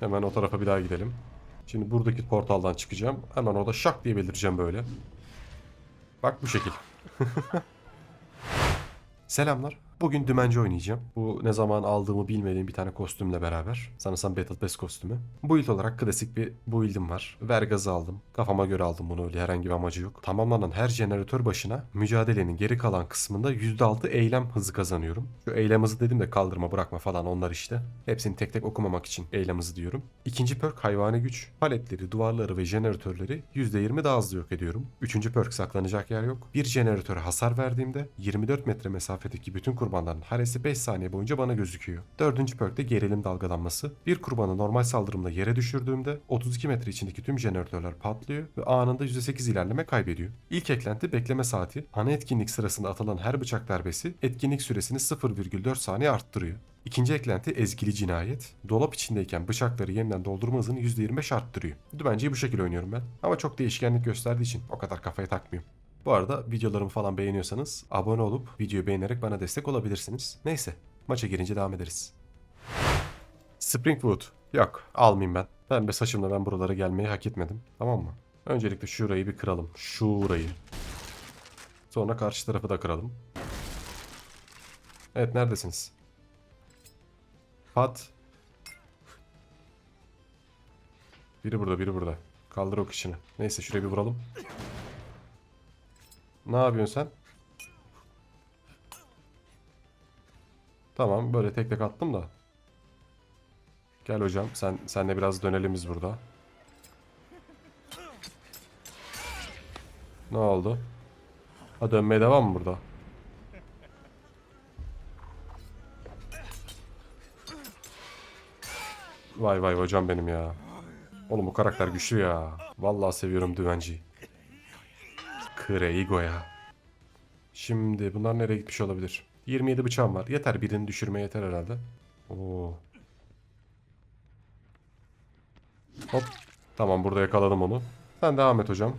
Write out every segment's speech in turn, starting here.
Hemen o tarafa bir daha gidelim. Şimdi buradaki portaldan çıkacağım. Hemen orada şak diye belireceğim böyle. Bak bu şekil. Selamlar. Bugün dümenci oynayacağım. Bu ne zaman aldığımı bilmediğim bir tane kostümle beraber. Sanırsam Battle Pass kostümü. Build olarak klasik bir build'im var. Vergaz'ı aldım. Kafama göre aldım bunu öyle herhangi bir amacı yok. Tamamlanan her jeneratör başına mücadelenin geri kalan kısmında %6 eylem hızı kazanıyorum. Şu eylem hızı dedim de kaldırma bırakma falan onlar işte. Hepsini tek tek okumamak için eylem hızı diyorum. İkinci perk hayvani güç. Paletleri, duvarları ve jeneratörleri %20 daha hızlı yok ediyorum. Üçüncü perk saklanacak yer yok. Bir jeneratöre hasar verdiğimde 24 metre mesafedeki bütün kurbanların haresi 5 saniye boyunca bana gözüküyor. Dördüncü perk de gerilim dalgalanması. Bir kurbanı normal saldırımda yere düşürdüğümde 32 metre içindeki tüm jeneratörler patlıyor ve anında %8 ilerleme kaybediyor. İlk eklenti bekleme saati. Ana etkinlik sırasında atılan her bıçak darbesi etkinlik süresini 0,4 saniye arttırıyor. İkinci eklenti ezgili cinayet. Dolap içindeyken bıçakları yeniden doldurma hızını %25 arttırıyor. Dümenciyi bu şekilde oynuyorum ben. Ama çok değişkenlik gösterdiği için o kadar kafaya takmıyorum. Bu arada videolarımı falan beğeniyorsanız abone olup videoyu beğenerek bana destek olabilirsiniz. Neyse maça girince devam ederiz. Springwood. Yok almayayım ben. Pembe saçımla ben buralara gelmeyi hak etmedim. Tamam mı? Öncelikle şurayı bir kıralım. Şurayı. Sonra karşı tarafı da kıralım. Evet neredesiniz? Pat. Biri burada biri burada. Kaldır o kışını. Neyse şuraya bir vuralım. Ne yapıyorsun sen? Tamam böyle tek tek attım da. Gel hocam sen senle biraz dönelim biz burada. Ne oldu? Ha dönmeye devam mı burada? Vay vay hocam benim ya. Oğlum bu karakter güçlü ya. Vallahi seviyorum düvenciyi. Kreigo ya. Şimdi bunlar nereye gitmiş olabilir? 27 bıçağım var. Yeter birini düşürmeye yeter herhalde. Oo. Hop. Tamam burada yakaladım onu. Sen devam et hocam.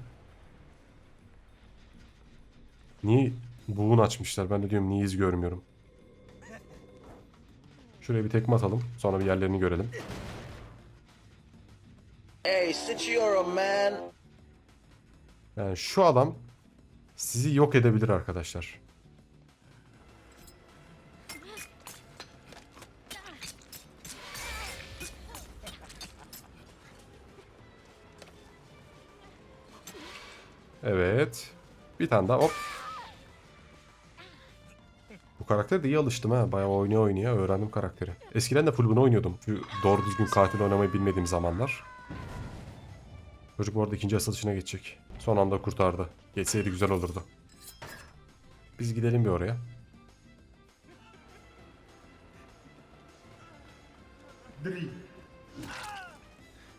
Niye buğun açmışlar? Ben de diyorum niye iz görmüyorum. Şuraya bir tekme atalım. Sonra bir yerlerini görelim. Hey, sit your man. Yani şu adam sizi yok edebilir arkadaşlar. Evet. Bir tane daha hop. Bu karaktere de iyi alıştım ha. Bayağı oynaya oynaya öğrendim karakteri. Eskiden de full bunu oynuyordum. Şu doğru düzgün katil oynamayı bilmediğim zamanlar. Çocuk bu arada ikinci asılışına geçecek. Son anda kurtardı. Geçseydi güzel olurdu. Biz gidelim bir oraya.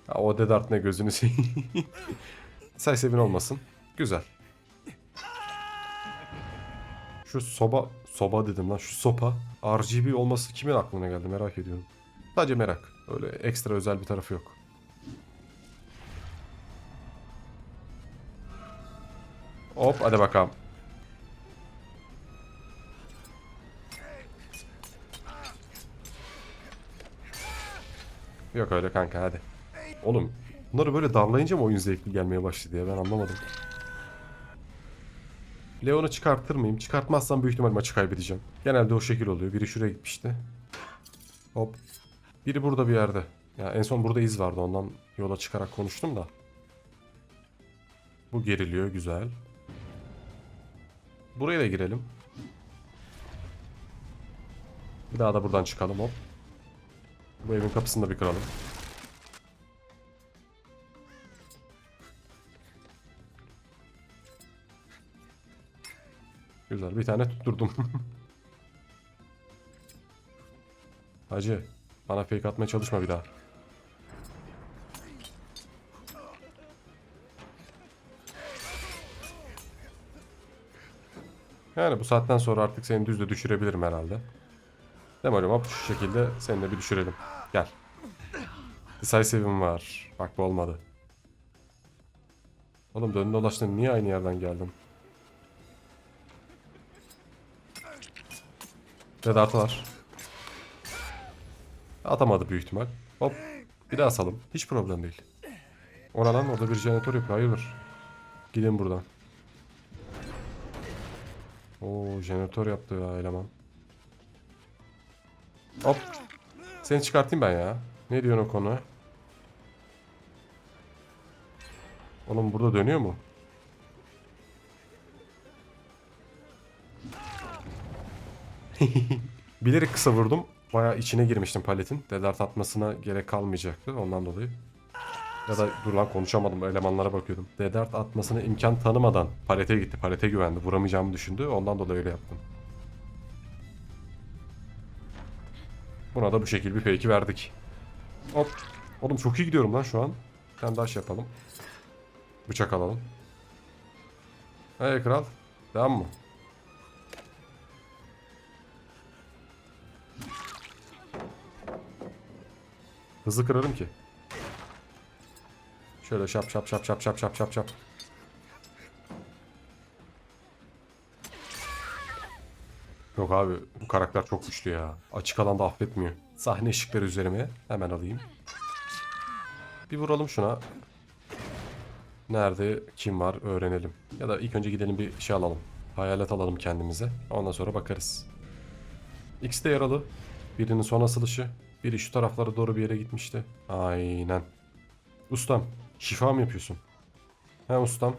Ha, o Dedart ne gözünü seveyim. Say sevin olmasın. Güzel. Şu soba, soba dedim lan şu sopa RGB olması kimin aklına geldi merak ediyorum. Sadece merak. Öyle ekstra özel bir tarafı yok. Hop hadi bakalım. Yok öyle kanka hadi. Oğlum bunları böyle darlayınca mı oyun zevkli gelmeye başladı ya ben anlamadım. Leon'u çıkartır mıyım? Çıkartmazsam büyük ihtimal maçı kaybedeceğim. Genelde o şekil oluyor. Biri şuraya gitmişti. Hop. Biri burada bir yerde. Ya en son burada iz vardı ondan yola çıkarak konuştum da. Bu geriliyor güzel. Buraya da girelim. Bir daha da buradan çıkalım hop. Bu evin kapısını da bir kıralım. Güzel bir tane tutturdum. Hacı bana fake atmaya çalışma bir daha. Yani bu saatten sonra artık seni düzde düşürebilirim herhalde. Oğlum? Hop şu şekilde seni de bir düşürelim. Gel. Decisive'im var. Bak bu olmadı. Oğlum dön dolaştın niye aynı yerden geldin? Red artı var. Atamadı büyük ihtimal. Hop. Bir daha asalım. Hiç problem değil. Ona lan orada bir jeneratör yapıyor. Hayırdır? Gidin buradan. Oo jeneratör yaptı ya eleman. Hop. Seni çıkartayım ben ya. Ne diyorsun o konu? Oğlum burada dönüyor mu? Bilerek kısa vurdum. Bayağı içine girmiştim paletin. Dedart atmasına gerek kalmayacaktı ondan dolayı. Ya da dur lan konuşamadım elemanlara bakıyordum. Dedart atmasına imkan tanımadan palete gitti. Palete güvendi. Vuramayacağımı düşündü. Ondan dolayı öyle yaptım. Buna da bu şekilde bir fake'i verdik. Hop. Oğlum çok iyi gidiyorum lan şu an. Bir tane şey yapalım. Bıçak alalım. Hey kral. Devam mı? Hızlı kırarım ki. Şöyle şap şap şap şap şap şap şap şap. Yok abi bu karakter çok güçlü ya. Açık alanda affetmiyor. Sahne ışıkları üzerime hemen alayım. Bir vuralım şuna. Nerede kim var öğrenelim. Ya da ilk önce gidelim bir şey alalım. Hayalet alalım kendimize. Ondan sonra bakarız. X de yaralı. Birinin son asılışı. Biri şu taraflara doğru bir yere gitmişti. Aynen. Ustam, şifa mı yapıyorsun? He ustam.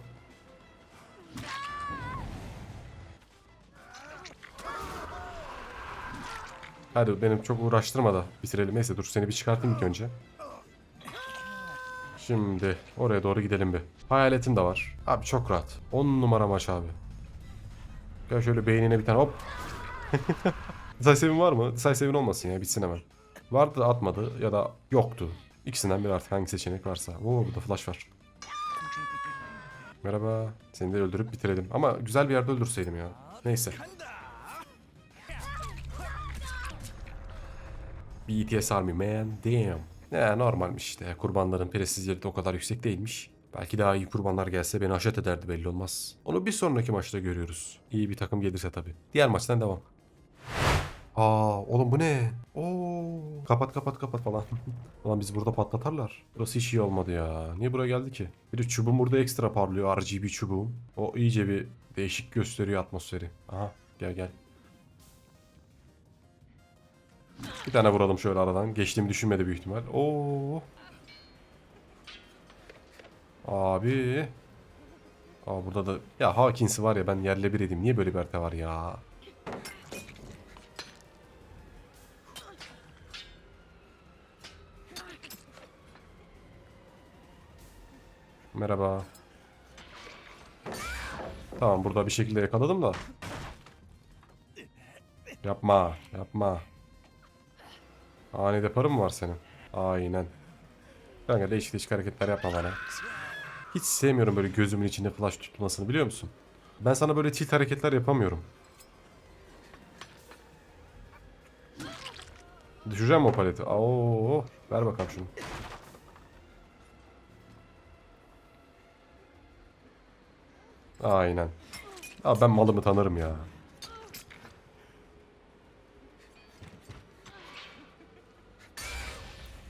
Hadi benim çok uğraştırma da bitirelim. Neyse dur seni bir çıkartayım ilk önce. Şimdi oraya doğru gidelim bir. Hayaletin de var. Abi çok rahat. 10 numara maç abi. Gel şöyle beynine bir tane hop. Decisive'in var mı? Decisive'in olmasın ya bitsin hemen. Vardı atmadı ya da yoktu. İkisinden biri artık hangi seçenek varsa. Oo burada flash var. Merhaba. Seni de öldürüp bitirelim. Ama güzel bir yerde öldürseydim ya. Neyse. BTS Army man. Damn. Ne normalmiş işte. Kurbanların presizleri de o kadar yüksek değilmiş. Belki daha iyi kurbanlar gelse beni haşet ederdi belli olmaz. Onu bir sonraki maçta görüyoruz. İyi bir takım gelirse tabii. Diğer maçtan devam. Aa oğlum bu ne? Oo kapat kapat kapat falan. Ulan biz burada patlatarlar. Burası hiç iyi olmadı ya. Niye buraya geldi ki? Bir de çubuğum burada ekstra parlıyor. RGB çubuğum. O iyice bir değişik gösteriyor atmosferi. Aha gel gel. Bir tane vuralım şöyle aradan. Geçtiğimi düşünmedi büyük ihtimal. Oo. Abi. Aa burada da ya Hawkins'i var ya ben yerle bir edeyim. Niye böyle bir harita var ya? Merhaba. Tamam burada bir şekilde yakaladım da. Yapma, yapma. Ani deparı mı var senin? Aynen. Kanka değişik değişik hareketler yapma bana. Hiç sevmiyorum böyle gözümün içinde flash tutmasını biliyor musun? Ben sana böyle tilt hareketler yapamıyorum. Düşüreceğim mi o paleti? Oo, ver bakalım şunu. Aynen. Abi ben malımı tanırım ya.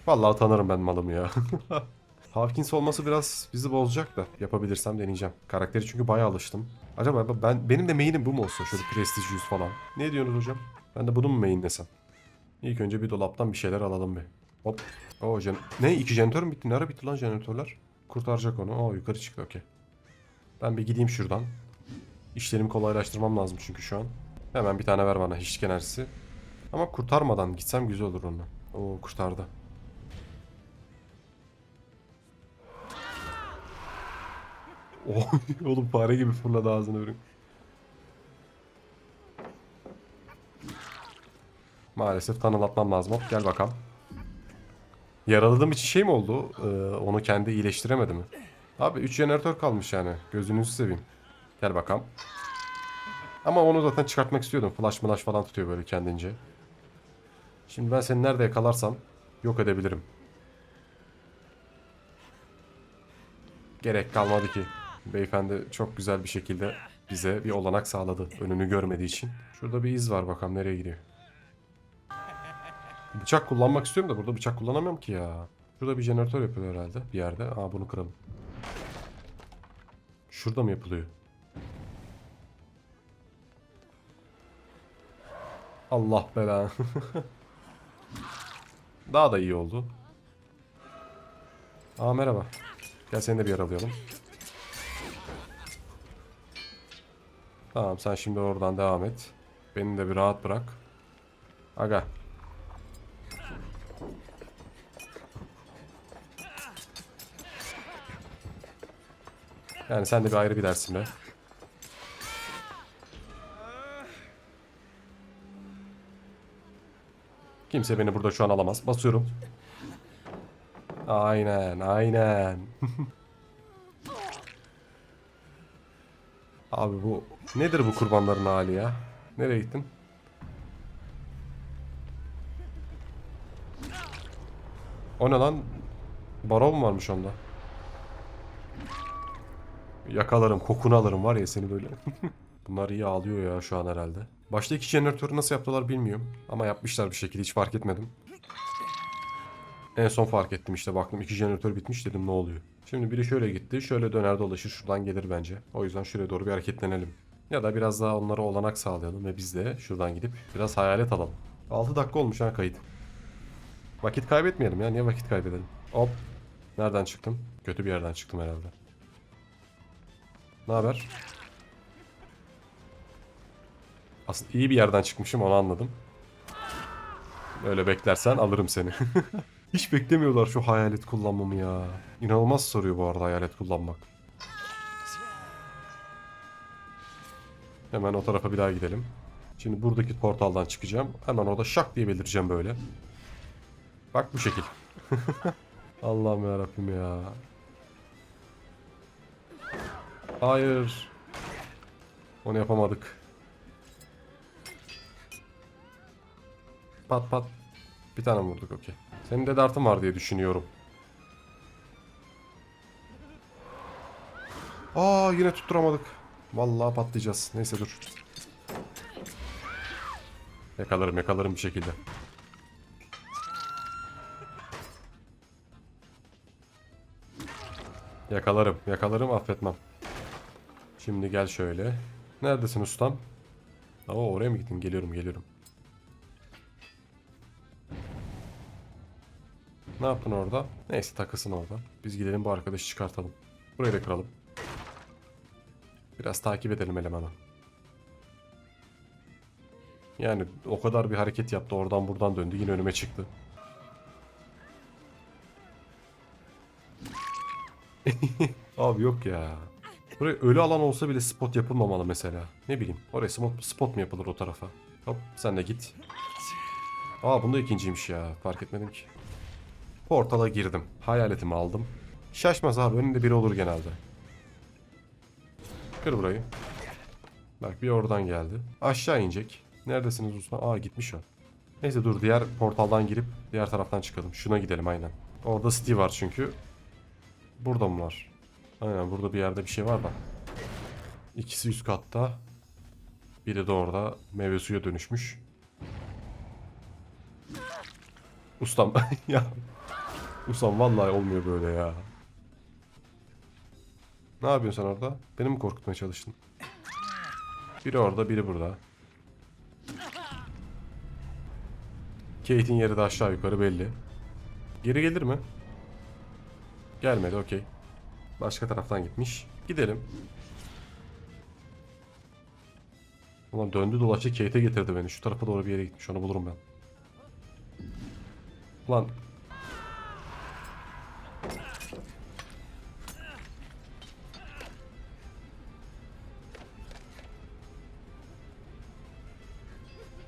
Vallahi tanırım ben malımı ya. Hawkins olması biraz bizi bozacak da yapabilirsem deneyeceğim. Karakteri çünkü bayağı alıştım. Acaba ben benim de main'im bu mu olsa şöyle prestij 100 falan. Ne diyorsunuz hocam? Ben de bunu mu mainlesem? İlk önce bir dolaptan bir şeyler alalım bir. Hop. Oo, ne iki jeneratör mü bitti? Ne ara bitti lan jeneratörler? Kurtaracak onu. Oo yukarı çıktı okey. Ben bir gideyim şuradan. İşlerimi kolaylaştırmam lazım çünkü şu an. Hemen bir tane ver bana hiçlik enerjisi. Ama kurtarmadan gitsem güzel olur onu. Oo kurtardı. Oğlum fare gibi fırladı ağzını ürün. Maalesef tanılatmam lazım. Hop gel bakalım. Yaraladığım için şey mi oldu? Ee, onu kendi iyileştiremedi mi? Abi 3 jeneratör kalmış yani. Gözünüzü seveyim. Gel bakalım. Ama onu zaten çıkartmak istiyordum. Flash flash falan tutuyor böyle kendince. Şimdi ben seni nerede yakalarsam yok edebilirim. Gerek kalmadı ki. Beyefendi çok güzel bir şekilde bize bir olanak sağladı. Önünü görmediği için. Şurada bir iz var bakalım nereye gidiyor. Bıçak kullanmak istiyorum da burada bıçak kullanamıyorum ki ya. Şurada bir jeneratör yapılıyor herhalde bir yerde. Aa bunu kıralım. Şurada mı yapılıyor? Allah belanı. Daha da iyi oldu. Aa merhaba. Gel seni de bir yaralayalım. Tamam sen şimdi oradan devam et. Beni de bir rahat bırak. Aga. Yani sen de bir ayrı bir dersin be. Kimse beni burada şu an alamaz. Basıyorum. Aynen, aynen. Abi bu nedir bu kurbanların hali ya? Nereye gittin? O ne lan? Baron varmış onda? Yakalarım, kokunu alırım var ya seni böyle. Bunlar iyi ağlıyor ya şu an herhalde. Başta iki jeneratörü nasıl yaptılar bilmiyorum. Ama yapmışlar bir şekilde hiç fark etmedim. En son fark ettim işte baktım iki jeneratör bitmiş dedim ne oluyor. Şimdi biri şöyle gitti şöyle döner dolaşır şuradan gelir bence. O yüzden şuraya doğru bir hareketlenelim. Ya da biraz daha onlara olanak sağlayalım ve biz de şuradan gidip biraz hayalet alalım. 6 dakika olmuş ha kayıt. Vakit kaybetmeyelim ya niye vakit kaybedelim. Hop. Nereden çıktım? Kötü bir yerden çıktım herhalde. Ne haber? Aslında iyi bir yerden çıkmışım onu anladım. Öyle beklersen alırım seni. Hiç beklemiyorlar şu hayalet kullanmamı ya. İnanılmaz soruyor bu arada hayalet kullanmak. Hemen o tarafa bir daha gidelim. Şimdi buradaki portaldan çıkacağım. Hemen orada şak diye belireceğim böyle. Bak bu şekil. Allah'ım ya ya. Hayır. Onu yapamadık. Pat pat. Bir tane vurduk okey. Senin de dartın var diye düşünüyorum. Aa yine tutturamadık. Vallahi patlayacağız. Neyse dur. Yakalarım yakalarım bir şekilde. Yakalarım yakalarım affetmem. Şimdi gel şöyle. Neredesin ustam? Oo oraya mı gittin? Geliyorum geliyorum. Ne yaptın orada? Neyse takılsın orada. Biz gidelim bu arkadaşı çıkartalım. Burayı da kıralım. Biraz takip edelim elemanı. Yani o kadar bir hareket yaptı oradan buradan döndü yine önüme çıktı. Abi yok ya. Buraya ölü alan olsa bile spot yapılmamalı mesela. Ne bileyim. Oraya spot, spot mu yapılır o tarafa? Hop sen de git. Aa bunda ikinciymiş ya. Fark etmedim ki. Portala girdim. Hayaletimi aldım. Şaşmaz abi önünde biri olur genelde. Kır burayı. Bak bir oradan geldi. Aşağı inecek. Neredesiniz usta? Aa gitmiş o. Neyse dur diğer portaldan girip diğer taraftan çıkalım. Şuna gidelim aynen. Orada Steve var çünkü. Burada mı var? Aynen burada bir yerde bir şey var da. İkisi üst katta. Biri de orada meyve suya dönüşmüş. Ustam ya. Ustam vallahi olmuyor böyle ya. Ne yapıyorsun sen orada? Beni mi korkutmaya çalıştın? Biri orada, biri burada. Kate'in yeri de aşağı yukarı belli. Geri gelir mi? Gelmedi, okey. Başka taraftan gitmiş. Gidelim. Ulan döndü dolaştı Kate'e getirdi beni. Şu tarafa doğru bir yere gitmiş. Onu bulurum ben. Ulan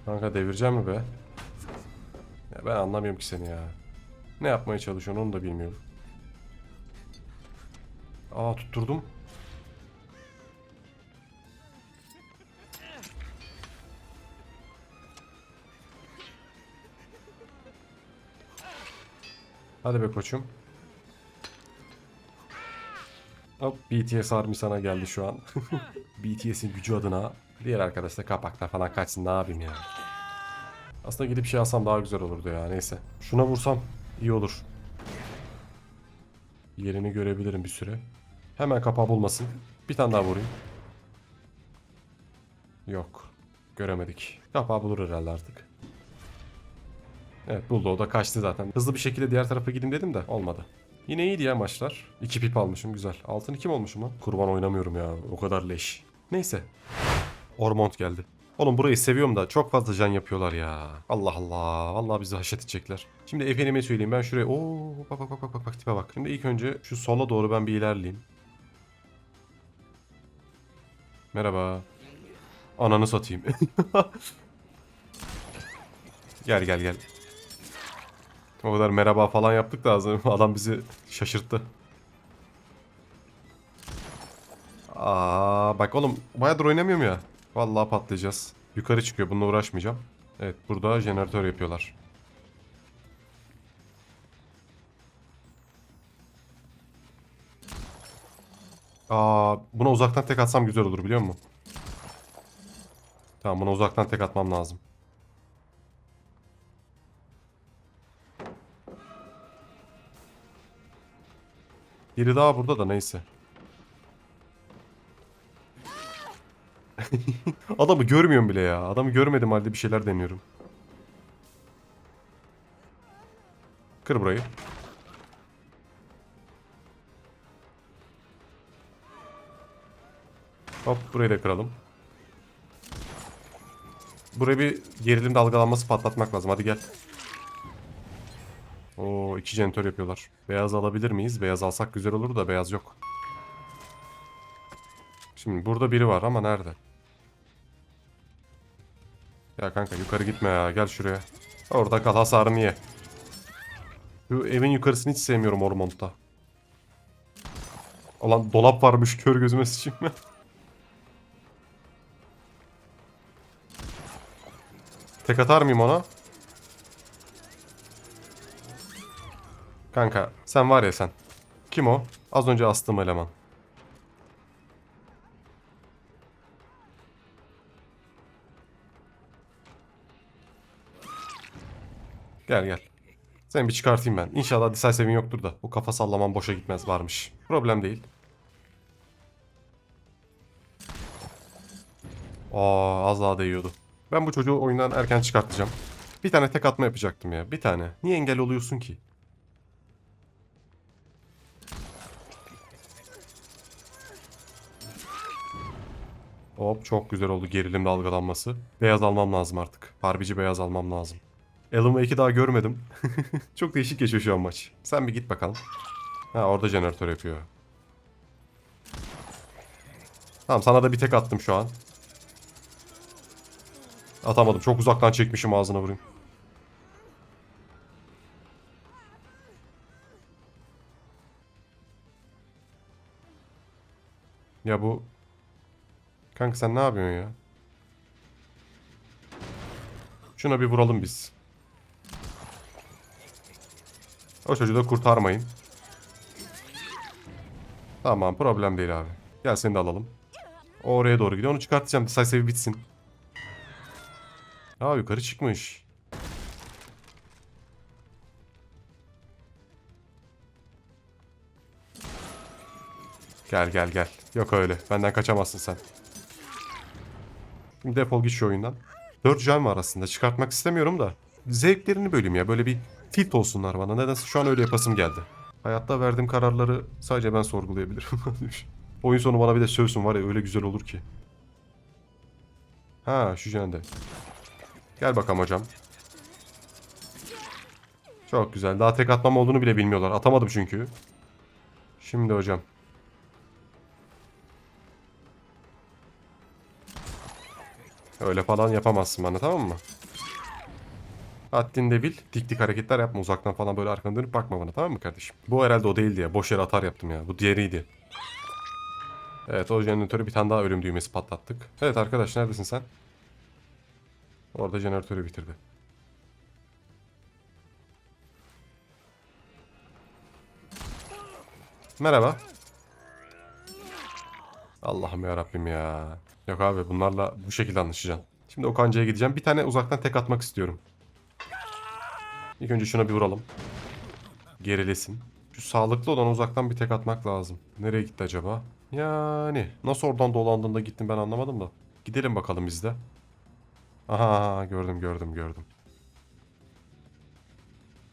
Kanka devireceğim mi be? Ya ben anlamıyorum ki seni ya. Ne yapmaya çalışıyorsun onu da bilmiyorum. Aa tutturdum. Hadi be koçum. Hop BTS Army sana geldi şu an. BTS'in gücü adına. Diğer arkadaş da kapakta falan kaçsın ne yapayım ya. Aslında gidip şey alsam daha güzel olurdu ya neyse. Şuna vursam iyi olur. Yerini görebilirim bir süre. Hemen kapağı bulmasın. Bir tane daha vurayım. Yok. Göremedik. Kapağı bulur herhalde artık. Evet buldu o da kaçtı zaten. Hızlı bir şekilde diğer tarafa gideyim dedim de olmadı. Yine iyiydi ya maçlar. 2 pip almışım güzel. Altın 2 mi olmuşum lan? Kurban oynamıyorum ya o kadar leş. Neyse. Ormont geldi. Oğlum burayı seviyorum da çok fazla can yapıyorlar ya. Allah Allah. Vallahi bizi haşet edecekler. Şimdi efendime söyleyeyim ben şuraya. Oo bak bak bak bak bak tipe bak. Şimdi ilk önce şu sola doğru ben bir ilerleyeyim. Merhaba. Ananı satayım. gel gel gel. O kadar merhaba falan yaptık da az önce adam bizi şaşırttı. Aa bak oğlum bayağıdır oynamıyorum ya. Vallahi patlayacağız. Yukarı çıkıyor bununla uğraşmayacağım. Evet burada jeneratör yapıyorlar. Aa buna uzaktan tek atsam güzel olur biliyor musun? Tamam buna uzaktan tek atmam lazım. Biri daha burada da neyse. Adamı görmüyorum bile ya. Adamı görmedim halde bir şeyler deniyorum. Kır burayı. Hop burayı da kıralım. Buraya bir gerilim dalgalanması patlatmak lazım. Hadi gel. Oo iki jeneratör yapıyorlar. Beyaz alabilir miyiz? Beyaz alsak güzel olur da beyaz yok. Şimdi burada biri var ama nerede? Ya kanka yukarı gitme ya. Gel şuraya. Orada kal hasarını ye. Şu evin yukarısını hiç sevmiyorum Ormont'ta. Ulan dolap varmış kör gözüme sıçayım. Tek atar mıyım ona? Kanka sen var ya sen. Kim o? Az önce astığım eleman. Gel gel. Seni bir çıkartayım ben. İnşallah decisive'in yoktur da. Bu kafa sallaman boşa gitmez varmış. Problem değil. Aa az daha değiyordu. Ben bu çocuğu oyundan erken çıkartacağım. Bir tane tek atma yapacaktım ya. Bir tane. Niye engel oluyorsun ki? Hop çok güzel oldu gerilim dalgalanması. Beyaz almam lazım artık. Harbici beyaz almam lazım. Alan Wake'i daha görmedim. çok değişik geçiyor şu an maç. Sen bir git bakalım. Ha orada jeneratör yapıyor. Tamam sana da bir tek attım şu an. Atamadım. Çok uzaktan çekmişim ağzına vurayım. Ya bu... Kanka sen ne yapıyorsun ya? Şuna bir vuralım biz. O çocuğu da kurtarmayın. Tamam problem değil abi. Gel seni de alalım. Oraya doğru gidiyor. Onu çıkartacağım. Decisive bitsin. Aa yukarı çıkmış. Gel gel gel. Yok öyle. Benden kaçamazsın sen. Şimdi defol git şu oyundan. 4 can var aslında. Çıkartmak istemiyorum da. Zevklerini böleyim ya. Böyle bir tilt olsunlar bana. Nedense şu an öyle yapasım geldi. Hayatta verdiğim kararları sadece ben sorgulayabilirim. Oyun sonu bana bir de sövsün var ya öyle güzel olur ki. Ha şu jende. Gel bakalım hocam. Çok güzel. Daha tek atmam olduğunu bile bilmiyorlar. Atamadım çünkü. Şimdi hocam. Öyle falan yapamazsın bana tamam mı? Haddini bil. Dik dik hareketler yapma. Uzaktan falan böyle arkanı dönüp bakma bana tamam mı kardeşim? Bu herhalde o değildi ya. Boş yere atar yaptım ya. Bu diğeriydi. Evet o jeneratörü bir tane daha ölüm düğmesi patlattık. Evet arkadaş neredesin sen? Orada jeneratörü bitirdi. Merhaba. Allah'ım ya Rabbim ya. Yok abi bunlarla bu şekilde anlaşacaksın. Şimdi o kancaya gideceğim. Bir tane uzaktan tek atmak istiyorum. İlk önce şuna bir vuralım. Gerilesin. Şu sağlıklı olan uzaktan bir tek atmak lazım. Nereye gitti acaba? Yani nasıl oradan dolandığında gittim ben anlamadım da. Gidelim bakalım biz de. Aha gördüm gördüm gördüm.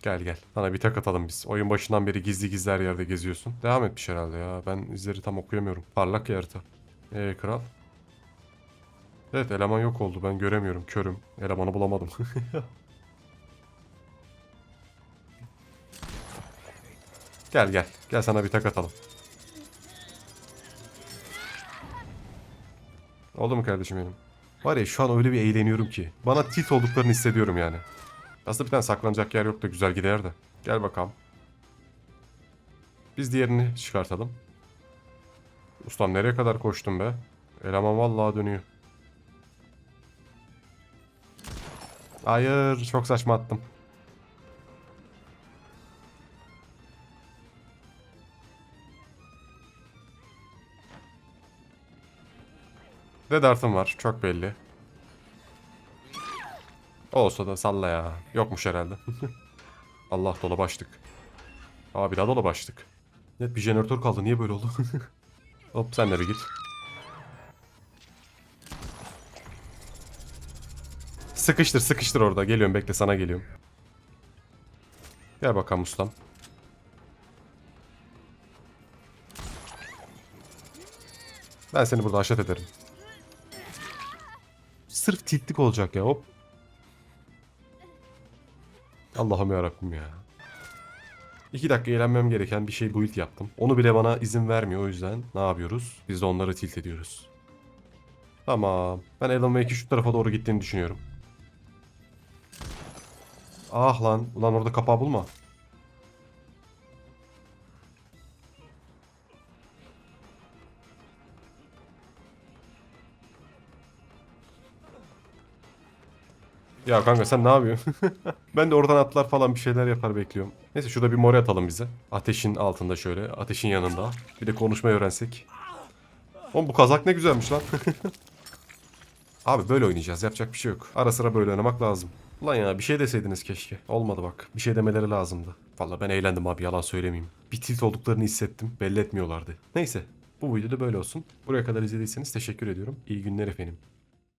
Gel gel. Sana bir tek atalım biz. Oyun başından beri gizli gizli her yerde geziyorsun. Devam etmiş herhalde ya. Ben izleri tam okuyamıyorum. Parlak ya harita. Ee kral. Evet eleman yok oldu. Ben göremiyorum. Körüm. Elemanı bulamadım. gel gel. Gel sana bir tak atalım. Oldu mu kardeşim benim? Var ya şu an öyle bir eğleniyorum ki. Bana tilt olduklarını hissediyorum yani. Aslında bir tane saklanacak yer yok da güzel gider de. Gel bakalım. Biz diğerini çıkartalım. Ustam nereye kadar koştun be? Eleman vallahi dönüyor. Hayır çok saçma attım. Red Art'ım var çok belli. Olsa da salla ya. Yokmuş herhalde. Allah dola başlık. Aa bir daha dola başlık. Net bir jeneratör kaldı. Niye böyle oldu? Hop sen de bir git. Sıkıştır sıkıştır orada. Geliyorum bekle sana geliyorum. Gel bakalım ustam. Ben seni burada haşat ederim. Sırf tiltlik olacak ya hop. Allah'ım yarabbim ya. İki dakika eğlenmem gereken bir şey build yaptım. Onu bile bana izin vermiyor o yüzden ne yapıyoruz? Biz de onları tilt ediyoruz. Tamam. Ben Alan Wake'i şu tarafa doğru gittiğini düşünüyorum. Ah lan. Ulan orada kapağı bulma. Ya kanka sen ne yapıyorsun? ben de oradan atlar falan bir şeyler yapar bekliyorum. Neyse şurada bir mori atalım bize. Ateşin altında şöyle. Ateşin yanında. Bir de konuşmayı öğrensek. Oğlum bu kazak ne güzelmiş lan. Abi böyle oynayacağız. Yapacak bir şey yok. Ara sıra böyle oynamak lazım. Ulan ya bir şey deseydiniz keşke. Olmadı bak. Bir şey demeleri lazımdı. Valla ben eğlendim abi yalan söylemeyeyim. Bir tilt olduklarını hissettim. Belli etmiyorlardı. Neyse. Bu video da böyle olsun. Buraya kadar izlediyseniz teşekkür ediyorum. İyi günler efendim.